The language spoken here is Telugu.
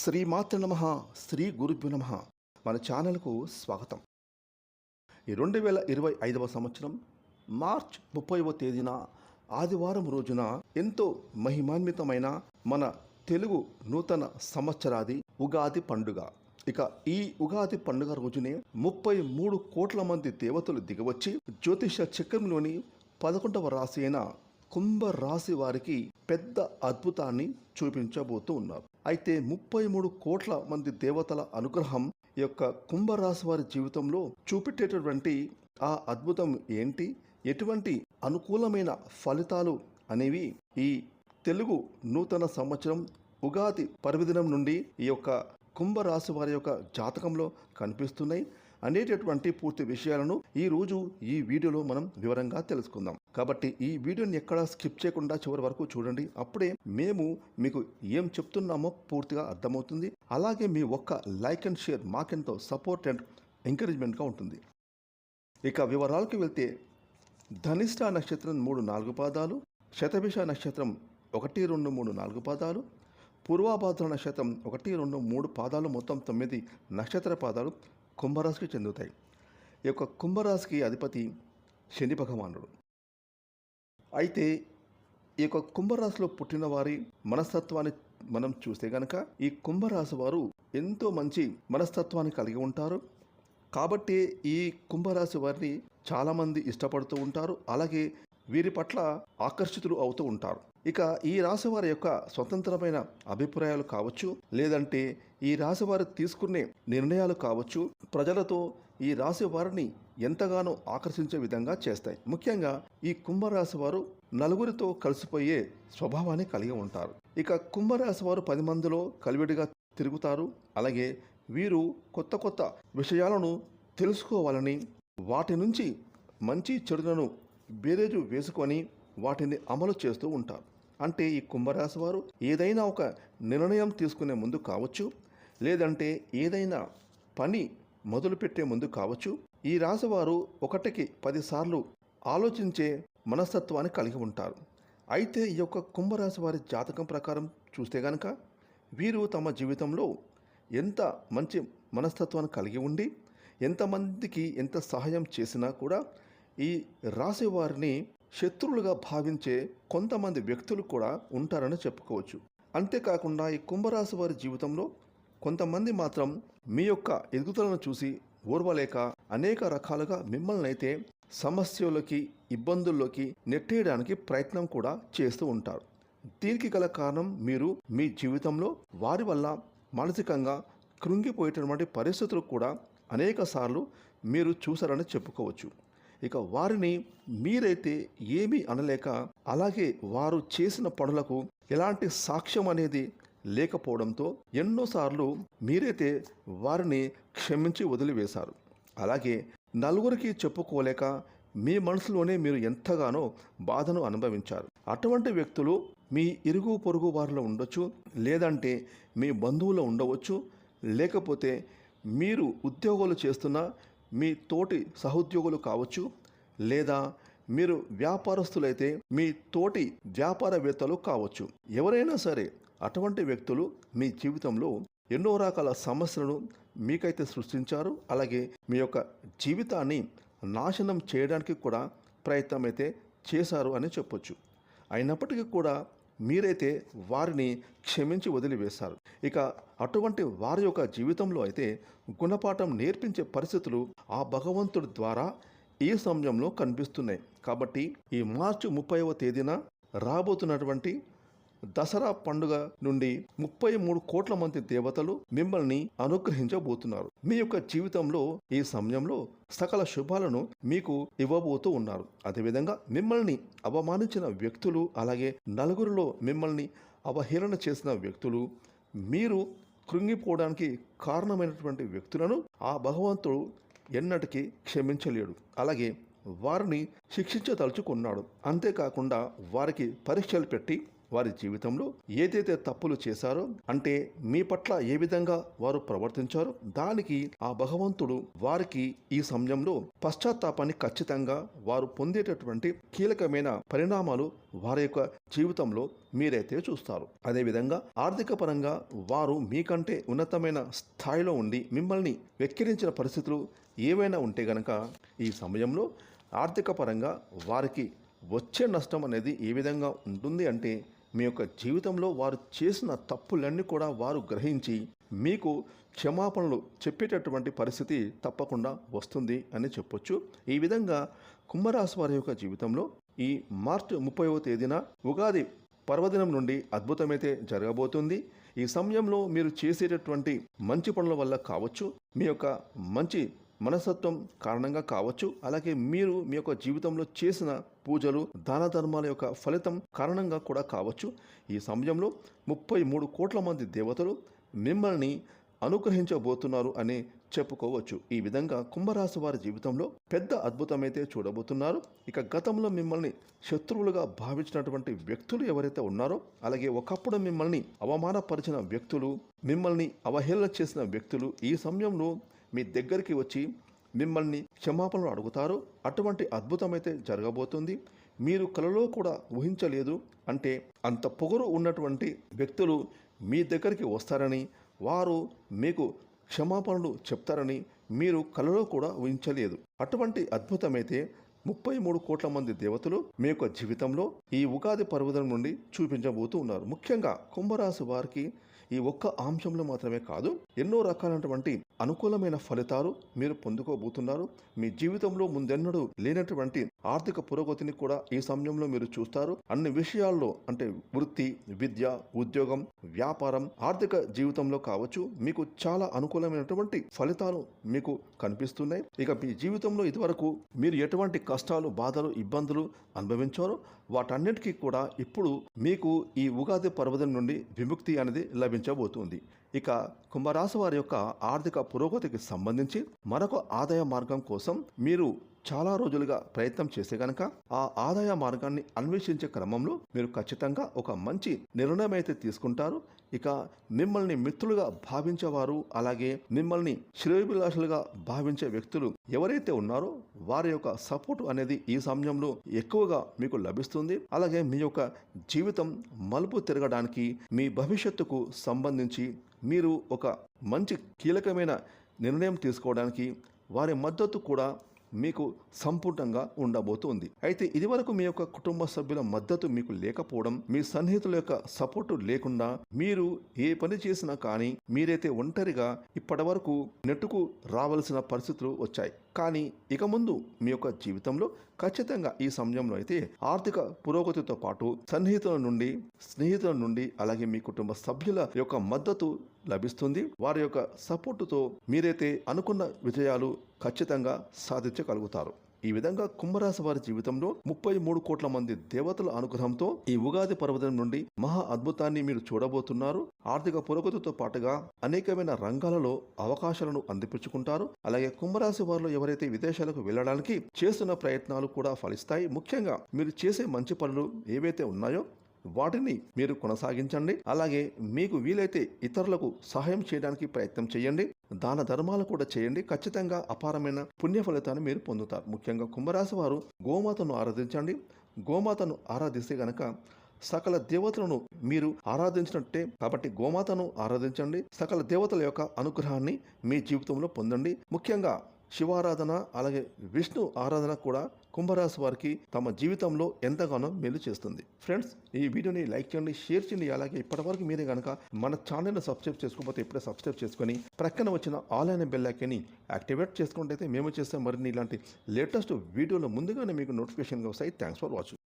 శ్రీమాతృ నమ శ్రీ గురుభ్యు నమ. మన ఛానల్కు స్వాగతం. ఈ రెండు వేల ఇరవై ఐదవ సంవత్సరం మార్చ్ ముప్పైవ తేదీన ఆదివారం రోజున ఎంతో మహిమాన్వితమైన మన తెలుగు నూతన సంవత్సరాది ఉగాది పండుగ. ఇక ఈ ఉగాది పండుగ రోజునే ముప్పై మూడు కోట్ల మంది దేవతలు దిగవచ్చి జ్యోతిష చక్రంలోని పదకొండవ రాశి అయిన కుంభ రాశి వారికి పెద్ద అద్భుతాన్ని చూపించబోతూ ఉన్నారు. అయితే ముప్పై మూడు కోట్ల మంది దేవతల అనుగ్రహం ఈ యొక్క కుంభరాశి వారి జీవితంలో చూపెట్టేటటువంటి ఆ అద్భుతం ఏంటి? ఎటువంటి అనుకూలమైన ఫలితాలు అనేవి ఈ తెలుగు నూతన సంవత్సరం ఉగాది పర్వదినం నుండి ఈ యొక్క కుంభరాశి వారి యొక్క జాతకంలో కనిపిస్తున్నాయి. అనేటటువంటి పూర్తి విషయాలను ఈ రోజు ఈ వీడియోలో మనం వివరంగా తెలుసుకుందాం. కాబట్టి ఈ వీడియోని ఎక్కడా స్కిప్ చేయకుండా చివరి వరకు చూడండి. అప్పుడే మేము మీకు ఏం చెప్తున్నామో పూర్తిగా అర్థమవుతుంది. అలాగే మీ ఒక్క లైక్ అండ్ షేర్ మాకెంతో సపోర్ట్ అండ్ ఎంకరేజ్మెంట్గా ఉంటుంది. ఇక వివరాలకు వెళ్తే ధనిష్ట నక్షత్రం మూడు నాలుగు పాదాలు శతభిష నక్షత్రం ఒకటి రెండు మూడు నాలుగు పాదాలు పూర్వాభాద్ర నక్షత్రం ఒకటి రెండు మూడు పాదాలు మొత్తం తొమ్మిది నక్షత్ర పాదాలు కుంభరాశికి చెందుతాయి. ఈ యొక్క కుంభరాశికి అధిపతి శని భగవానుడు. అయితే ఈ యొక్క కుంభరాశిలో పుట్టిన వారి మనస్తత్వాన్ని మనం చూస్తే గనక ఈ కుంభరాశి వారు ఎంతో మంచి మనస్తత్వాన్ని కలిగి ఉంటారు. కాబట్టి ఈ కుంభరాశి వారిని చాలామంది ఇష్టపడుతూ ఉంటారు. అలాగే వీరి పట్ల ఆకర్షితులు అవుతూ ఉంటారు. ఇక ఈ రాశి వారి యొక్క స్వతంత్రమైన అభిప్రాయాలు కావచ్చు లేదంటే ఈ రాశి వారు తీసుకునే నిర్ణయాలు కావచ్చు ప్రజలతో ఈ రాశి వారిని ఎంతగానో ఆకర్షించే విధంగా చేస్తాయి. ముఖ్యంగా ఈ కుంభరాశి వారు నలుగురితో కలిసిపోయే స్వభావాన్ని కలిగి ఉంటారు. ఇక కుంభరాశి వారు పది మందిలో కలివిడిగా తిరుగుతారు. అలాగే వీరు కొత్త కొత్త విషయాలను తెలుసుకోవాలని వాటి నుంచి మంచి చెడులను బేరేజు వేసుకొని వాటిని అమలు చేస్తూ ఉంటారు. అంటే ఈ కుంభరాశి వారు ఏదైనా ఒక నిర్ణయం తీసుకునే ముందు కావచ్చు లేదంటే ఏదైనా పని మొదలుపెట్టే ముందు కావచ్చు. ఈ రాశివారు ఒకటికి పదిసార్లు ఆలోచించే మనస్తత్వాన్ని కలిగి ఉంటారు. అయితే ఈ యొక్క కుంభరాశి వారి జాతకం ప్రకారం చూస్తే గనక వీరు తమ జీవితంలో ఎంత మంచి మనస్తత్వాన్ని కలిగి ఉండి ఎంతమందికి ఎంత సహాయం చేసినా కూడా ఈ రాశి వారిని శత్రువులుగా భావించే కొంతమంది వ్యక్తులు కూడా ఉంటారని చెప్పుకోవచ్చు. అంతేకాకుండా ఈ కుంభరాశి వారి జీవితంలో కొంతమంది మాత్రం మీ యొక్క ఎదుగుదలను చూసి ఓర్వలేక అనేక రకాలుగా మిమ్మల్ని అయితే సమస్యలకి ఇబ్బందుల్లోకి నెట్టేయడానికి ప్రయత్నం కూడా చేస్తూ ఉంటారు. దీనికి గల కారణం మీరు మీ జీవితంలో వారి వల్ల మానసికంగా కృంగిపోయేటటువంటి పరిస్థితులు కూడా అనేక సార్లు మీరు చూసారని చెప్పుకోవచ్చు. ఇక వారిని మీరైతే ఏమీ అనలేక అలాగే వారు చేసిన పనులకు ఎలాంటి సాక్ష్యం అనేది లేకపోవడంతో ఎన్నోసార్లు మీరైతే వారిని క్షమించి వదిలివేశారు. అలాగే నలుగురికి చెప్పుకోలేక మీ మనసులోనే మీరు ఎంతగానో బాధను అనుభవించారు. అటువంటి వ్యక్తులు మీ ఇరుగు పొరుగు వారిలో ఉండొచ్చు లేదంటే మీ బంధువులో ఉండవచ్చు లేకపోతే మీరు ఉద్యోగాలు చేస్తున్న మీ తోటి సహోద్యోగులు కావచ్చు లేదా మీరు వ్యాపారస్తులైతే మీ తోటి వ్యాపారవేత్తలు కావచ్చు. ఎవరైనా సరే అటువంటి వ్యక్తులు మీ జీవితంలో ఎన్నో రకాల సమస్యలను మీకైతే సృష్టించారు. అలాగే మీ యొక్క జీవితాన్ని నాశనం చేయడానికి కూడా ప్రయత్నం అయితే చేశారు అని చెప్పొచ్చు. అయినప్పటికీ కూడా మీరైతే వారిని క్షమించి వదిలివేశారు. ఇక అటువంటి వారి యొక్క జీవితంలో అయితే గుణపాఠం నేర్పించే పరిస్థితులు ఆ భగవంతుడి ద్వారా ఈ సమయంలో కనిపిస్తున్నాయి. కాబట్టి ఈ మార్చి ముప్పైవ తేదీన రాబోతున్నటువంటి దసరా పండుగ నుండి ముప్పై మూడు కోట్ల మంది దేవతలు మిమ్మల్ని అనుగ్రహించబోతున్నారు. మీ యొక్క జీవితంలో ఈ సమయంలో సకల శుభాలను మీకు ఇవ్వబోతూ ఉన్నారు. అదేవిధంగా మిమ్మల్ని అవమానించిన వ్యక్తులు అలాగే నలుగురిలో మిమ్మల్ని అవహేళన చేసిన వ్యక్తులు మీరు కృంగిపోవడానికి కారణమైనటువంటి వ్యక్తులను ఆ భగవంతుడు ఎన్నటికీ క్షమించలేడు. అలాగే వారిని శిక్షించదలుచుకున్నాడు. అంతేకాకుండా వారికి పరీక్షలు పెట్టి వారి జీవితంలో ఏదైతే తప్పులు చేశారో అంటే మీ పట్ల ఏ విధంగా వారు ప్రవర్తించారో దానికి ఆ భగవంతుడు వారికి ఈ సమయంలో పశ్చాత్తాపాన్ని ఖచ్చితంగా వారు పొందేటటువంటి కీలకమైన పరిణామాలు వారి యొక్క జీవితంలో మీరైతే చూస్తారు. అదేవిధంగా ఆర్థిక పరంగా వారు మీకంటే ఉన్నతమైన స్థాయిలో ఉండి మిమ్మల్ని వెక్కిరించిన పరిస్థితులు ఏవైనా ఉంటే గనక ఈ సమయంలో ఆర్థిక పరంగా వారికి వచ్చే నష్టం అనేది ఏ విధంగా ఉంటుంది అంటే మీ యొక్క జీవితంలో వారు చేసిన తప్పులన్నీ కూడా వారు గ్రహించి మీకు క్షమాపణలు చెప్పేటటువంటి పరిస్థితి తప్పకుండా వస్తుంది అని చెప్పొచ్చు. ఈ విధంగా కుంభరాశి వారి యొక్క జీవితంలో ఈ మార్చి ముప్పైవ తేదీన ఉగాది పర్వదినం నుండి అద్భుతమైతే జరగబోతుంది. ఈ సమయంలో మీరు చేసేటటువంటి మంచి పనుల వల్ల కావచ్చు. మీ యొక్క మంచి మనస్తత్వం కారణంగా కావచ్చు. అలాగే మీరు మీ యొక్క జీవితంలో చేసిన పూజలు దాన ధర్మాల యొక్క ఫలితం కారణంగా కూడా కావచ్చు. ఈ సమయంలో ముప్పై మూడు కోట్ల మంది దేవతలు మిమ్మల్ని అనుగ్రహించబోతున్నారు అని చెప్పుకోవచ్చు. ఈ విధంగా కుంభరాశి వారి జీవితంలో పెద్ద అద్భుతమైతే చూడబోతున్నారు. ఇక గతంలో మిమ్మల్ని శత్రువులుగా భావించినటువంటి వ్యక్తులు ఎవరైతే ఉన్నారో అలాగే ఒకప్పుడు మిమ్మల్ని అవమానపరిచిన వ్యక్తులు మిమ్మల్ని అవహేళన చేసిన వ్యక్తులు ఈ సమయంలో మీ దగ్గరికి వచ్చి మిమ్మల్ని క్షమాపణలు అడుగుతారు? అటువంటి అద్భుతమైతే జరగబోతుంది. మీరు కలలో కూడా ఊహించలేదు అంటే అంత పొగరు ఉన్నటువంటి వ్యక్తులు మీ దగ్గరికి వస్తారని వారు మీకు క్షమాపణలు చెప్తారని మీరు కలలో కూడా ఊహించలేదు. అటువంటి అద్భుతమైతే ముప్పై మూడు కోట్ల మంది దేవతలు మీ యొక్క జీవితంలో ఈ ఉగాది పర్వతం నుండి చూపించబోతూ ఉన్నారు. ముఖ్యంగా కుంభరాశి వారికి ఈ ఒక్క అంశంలో మాత్రమే కాదు ఎన్నో రకాలైనటువంటి అనుకూలమైన ఫలితాలు మీరు పొందుకోబోతున్నారు. మీ జీవితంలో ముందెన్నడూ లేనటువంటి ఆర్థిక పురోగతిని కూడా ఈ సమయంలో మీరు చూస్తారు. అన్ని విషయాల్లో అంటే వృత్తి విద్య ఉద్యోగం వ్యాపారం ఆర్థిక జీవితంలో కావచ్చు మీకు చాలా అనుకూలమైనటువంటి ఫలితాలు మీకు కనిపిస్తున్నాయి. ఇక మీ జీవితంలో ఇదివరకు మీరు ఎటువంటి కష్టాలు బాధలు ఇబ్బందులు అనుభవించారో వాటన్నిటికీ కూడా ఇప్పుడు మీకు ఈ ఉగాది పర్వతం నుండి విముక్తి అనేది లభించింది లభించబోతుంది ఇక కుంభరాశి వారి యొక్క ఆర్థిక పురోగతికి సంబంధించి మరొక ఆదాయ మార్గం కోసం మీరు చాలా రోజులుగా ప్రయత్నం చేస్తే గనక ఆ ఆదాయ మార్గాన్ని అన్వేషించే క్రమంలో మీరు ఖచ్చితంగా ఒక మంచి నిర్ణయం అయితే తీసుకుంటారు. ఇక మిమ్మల్ని మిత్రులుగా భావించేవారు అలాగే మిమ్మల్ని శ్రేయోభిలాషులుగా భావించే వ్యక్తులు ఎవరైతే ఉన్నారో వారి యొక్క సపోర్ట్ అనేది ఈ సమయంలో ఎక్కువగా మీకు లభిస్తుంది. అలాగే మీ యొక్క జీవితం మలుపు తిరగడానికి మీ భవిష్యత్తుకు సంబంధించి మీరు ఒక మంచి కీలకమైన నిర్ణయం తీసుకోవడానికి వారి మద్దతు కూడా మీకు సంపూర్ణంగా ఉండబోతుంది. అయితే ఇదివరకు మీ యొక్క కుటుంబ సభ్యుల మద్దతు మీకు లేకపోవడం మీ సన్నిహితుల యొక్క సపోర్టు లేకుండా మీరు ఏ పని చేసినా కానీ మీరైతే ఒంటరిగా ఇప్పటి వరకు నెట్టుకు రావాల్సిన పరిస్థితులు వచ్చాయి. కానీ ఇక ముందు మీ యొక్క జీవితంలో ఖచ్చితంగా ఈ సమయంలో అయితే ఆర్థిక పురోగతితో పాటు సన్నిహితుల నుండి స్నేహితుల నుండి అలాగే మీ కుటుంబ సభ్యుల యొక్క మద్దతు లభిస్తుంది. వారి యొక్క సపోర్టుతో మీరైతే అనుకున్న విజయాలు ఖచ్చితంగా సాధించగలుగుతారు. ఈ విధంగా కుంభరాశి వారి జీవితంలో ముప్పై మూడు కోట్ల మంది దేవతల అనుగ్రహంతో ఈ ఉగాది పర్వతం నుండి మహా అద్భుతాన్ని మీరు చూడబోతున్నారు. ఆర్థిక పురోగతితో పాటుగా అనేకమైన రంగాలలో అవకాశాలను అందిపించుకుంటారు అలాగే కుంభరాశి వారిలో ఎవరైతే విదేశాలకు వెళ్ళడానికి చేస్తున్న ప్రయత్నాలు కూడా ఫలిస్తాయి. ముఖ్యంగా మీరు చేసే మంచి పనులు ఏవైతే ఉన్నాయో వాటిని మీరు కొనసాగించండి. అలాగే మీకు వీలైతే ఇతరులకు సహాయం చేయడానికి ప్రయత్నం చేయండి. దాన ధర్మాలు కూడా చేయండి. ఖచ్చితంగా అపారమైన పుణ్య ఫలితాన్ని మీరు పొందుతారు. ముఖ్యంగా కుంభరాశి వారు గోమాతను ఆరాధించండి. గోమాతను ఆరాధిస్తే గనక సకల దేవతలను మీరు ఆరాధించినట్టే. కాబట్టి గోమాతను ఆరాధించండి. సకల దేవతల యొక్క అనుగ్రహాన్ని మీ జీవితంలో పొందండి. ముఖ్యంగా శివారాధన అలాగే విష్ణు ఆరాధన కూడా కుంభరాశి వారికి తమ జీవితంలో ఎంతగానో మేలు చేస్తుంది. ఫ్రెండ్స్ ఈ వీడియోని లైక్ చేయండి షేర్ చేయండి. అలాగే ఇప్పటివరకు మీరే కనుక మన ఛానల్ని సబ్స్క్రైబ్ చేసుకోకపోతే ఇప్పుడే సబ్స్క్రైబ్ చేసుకొని ప్రక్కన వచ్చిన ఆన్లైన్ బెల్ యాక్టివేట్ చేసుకుంటే మేము చేసే మరిన్ని ఇలాంటి లేటెస్ట్ వీడియోలు ముందుగానే మీకు నోటిఫికేషన్గా వస్తాయి. Thanks for watching.